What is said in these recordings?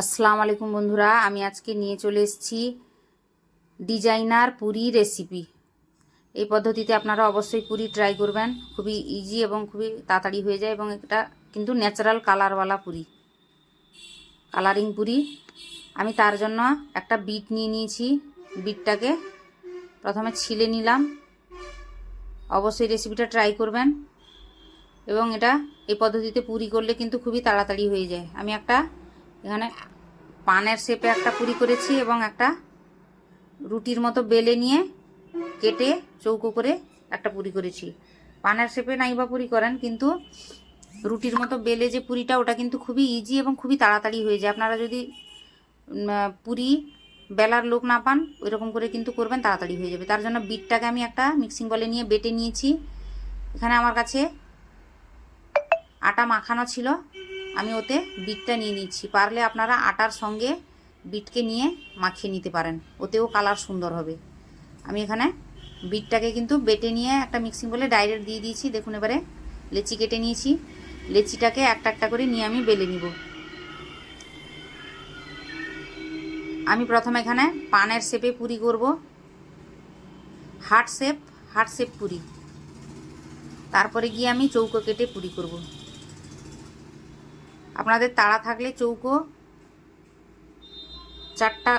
আসসালামু আলাইকুম বন্ধুরা, আমি আজকে নিয়ে চলে এসেছি ডিজাইনার পুরি রেসিপি। এই পদ্ধতিতে আপনারা অবশ্যই পুরি ট্রাই করবেন, খুবই ইজি এবং খুবই তাড়াতাড়ি হয়ে যায় এবং এটা কিন্তু ন্যাচারাল কালারওয়ালা পুরি কালারিং পুরি। আমি তার জন্য একটা বিট নিয়ে নিয়েছি বিটটাকে প্রথমে ছিলে নিলাম। অবশ্যই রেসিপিটা ট্রাই করবেন এবং এটা এই পদ্ধতিতে পুরি করলে কিন্তু খুবই তাড়াতাড়ি হয়ে যায়। আমি একটা এখানে পানের শেপে একটা পুরি করেছি এবং একটা রুটির মতো বেলে নিয়ে কেটে চৌকো করে একটা পুরি করেছি। পানের শেপে নাই বা পুরি করেন, কিন্তু রুটির মতো বেলে যে পুরিটা, ওটা কিন্তু খুবই ইজি এবং খুবই তাড়াতাড়ি হয়ে যায়। আপনারা যদি পুরি বেলার লোক না পান ওই রকম করে কিন্তু করবেন, তাড়াতাড়ি হয়ে যাবে। তার জন্য বিটটাকে আমি একটা মিক্সিং বলে নিয়ে বেটে নিয়েছি। এখানে আমার কাছে আটা মাখানো ছিল। আমি ওতে বিটটা নিয়ে নিচ্ছি। পারলে আপনারা আটার সঙ্গে বিটকে নিয়ে মাখিয়ে নিতে পারেন। ওতেও কালার সুন্দর হবে। আমি এখানে বিটটাকে কিন্তু বেটে নিয়ে একটা মিক্সিং বলে ডাইরেক্ট দিয়ে দিয়েছি। দেখুন এবারে লেচি কেটে নিয়েছি। লেচিটাকে একটা একটা করে নিয়ে আমি বেলে নিব। আমি প্রথমে এখানে পানের শেপে পুরি করব। Heart shape heart shape puri. তারপরে গিয়ে আমি চৌকো কেটে পুরি করব। আপনাদের তাড়া থাকলে চৌকো। চারটা,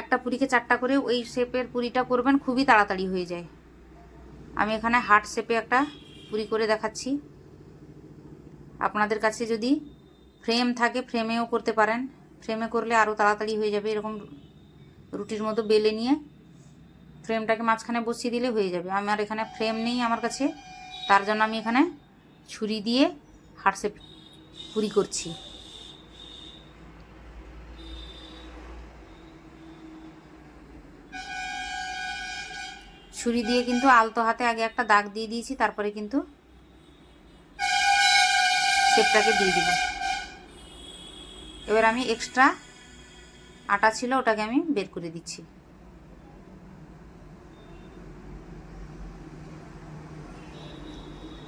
একটা পুরীকে চারটা করে ওই শেপের পুরিটা করবেন, খুবই তাড়াতাড়ি হয়ে যায়। আমি এখানে হার্ট শেপে একটা পুরি করে দেখাচ্ছি। আপনাদের কাছে যদি ফ্রেম থাকে, ফ্রেমেও করতে পারেন। ফ্রেমে করলে আরও তাড়াতাড়ি হয়ে যাবে, এরকম রুটির মতো বেলে নিয়ে ফ্রেমটাকে মাঝখানে বসিয়ে দিলে হয়ে যাবে। আমার এখানে ফ্রেম নেই আমার কাছে, তার জন্য আমি এখানে ছুরি দিয়ে হার্ট শেপ পুরি করছি। ছুরি দিয়ে কিন্তু আলতো হাতে আগে একটা দাগ দিয়ে দিয়েছি, তারপরে কিন্তু শেপটাকে দিয়ে দিব। এবার আমি এক্সট্রা আটা ছিল, ওটাকে আমি বের করে দিচ্ছি।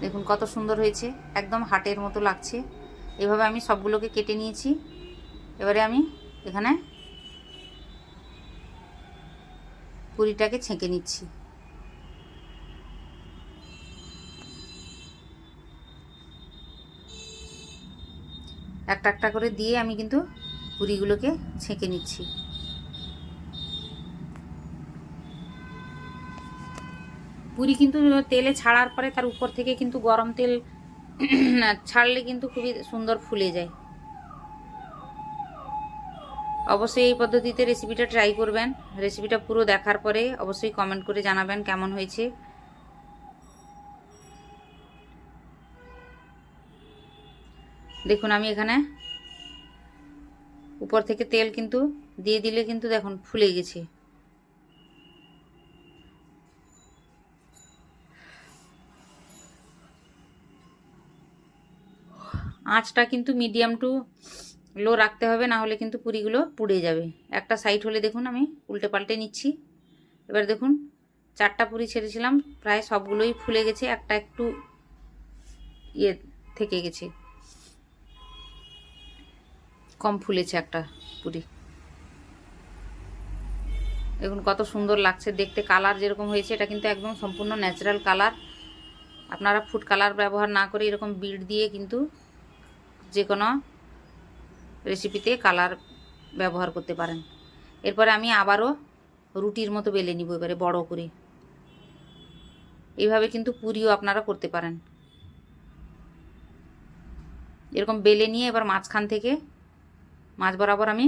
দেখুন কত সুন্দর হয়েছে, একদম হাটের মতো লাগছে। এভাবে আমি সবগুলোকে কেটে নিয়েছি। এবারে আমি এখানে পুরিটাকে ছেঁকে নিচ্ছি। একটা একটা করে দিয়ে আমি কিন্তু পুরিগুলোকে ছেঁকে নিচ্ছি। পুরি কিন্তু তেলে ছাড়ার পরে তার উপর থেকে কিন্তু গরম তেল ছাড়লে কিন্তু খুবই সুন্দর ফুলে যায়। অবশ্যই এই পদ্ধতিতে রেসিপিটা ট্রাই করবেন। রেসিপিটা পুরো দেখার পরে অবশ্যই কমেন্ট করে জানাবেন কেমন হয়েছে। দেখুন, আমি এখানে উপর থেকে তেল কিন্তু দিয়ে দিলে কিন্তু দেখুন ফুলে গেছে। আঁচটা কিন্তু মিডিয়াম টু লো রাখতে হবে, না হলে কিন্তু পুরিগুলো পুড়ে যাবে। একটা সাইড হলে দেখুন আমি উল্টে পাল্টে নিচ্ছি। এবার দেখুন, চারটা পুরি ছেড়েছিলাম, প্রায় সবগুলোই ফুলে গেছে, একটা একটু ইয়ে থেকে গেছে। কম ফুলেছে একটা পুরি। দেখুন কত সুন্দর লাগছে, দেখতে কালার যেরকম হয়েছে, এটা কিন্তু একদম সম্পূর্ণ ন্যাচারাল কালার আপনারা ফুড কালার ব্যবহার না করে এরকম বিট দিয়ে কিন্তু যে কোনো রেসিপিতে কালার ব্যবহার করতে পারেন। এরপরে আমি আবারও রুটির মতো বেলে নিব এবারে বড় করে। এইভাবে কিন্তু পুরিও আপনারা করতে পারেন। এরকম বেলে নিয়ে এবার মাঝখান থেকে মাছ বরাবর আমি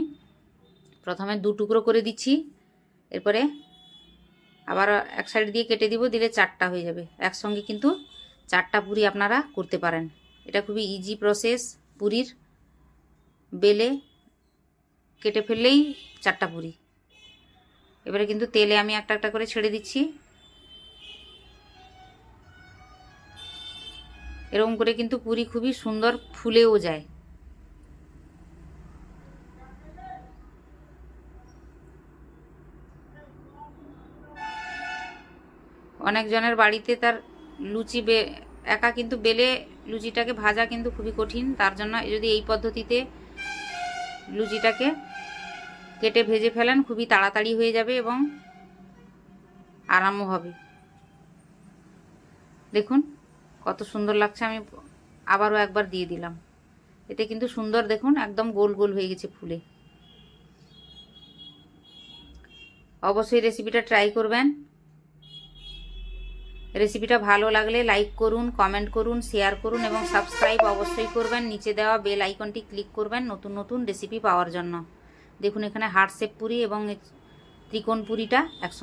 প্রথমে দু টুকরো করে দিচ্ছি। এরপরে আবার এক সাইড দিয়ে কেটে দিব, দিলে চারটা হয়ে যাবে। একসঙ্গে কিন্তু চারটা পুরি আপনারা করতে পারেন। এটা খুবই ইজি প্রসেস পুরির বেলে কেটে ফেললেই চারটা পুরি। এবারে কিন্তু তেলে আমি একটা একটা করে ছেড়ে দিচ্ছি। এরকম করে কিন্তু পুরি খুবই সুন্দর ফুলেও যায়। অনেকজনের বাড়িতে তার লুচি বে একা কিন্তু বেলে লুচিটাকে ভাজা কিন্তু খুবই কঠিন। তার জন্য যদি এই পদ্ধতিতে লুচিটাকে কেটে ভেজে ফেলেন, খুবই তাড়াতাড়ি হয়ে যাবে এবং আরামও হবে। দেখুন, কত সুন্দর লাগছে, আমি আবারও একবার দিয়ে দিলাম। এতে কিন্তু সুন্দর, দেখুন, একদম গোল গোল হয়ে গেছে ফুলে। অবশ্যই রেসিপিটা ট্রাই করবেন। রেসিপিটা ভালো লাগলে লাইক করুন কমেন্ট করুন শেয়ার করুন এবং সাবস্ক্রাইব অবশ্যই করবেন। নিচে দেওয়া বেল আইকনটি ক্লিক করবেন নতুন নতুন রেসিপি পাওয়ার জন্য। দেখুন এখানে হার্ট পুরি এবং ত্রিকোণ পুরিটা একসঙ্গে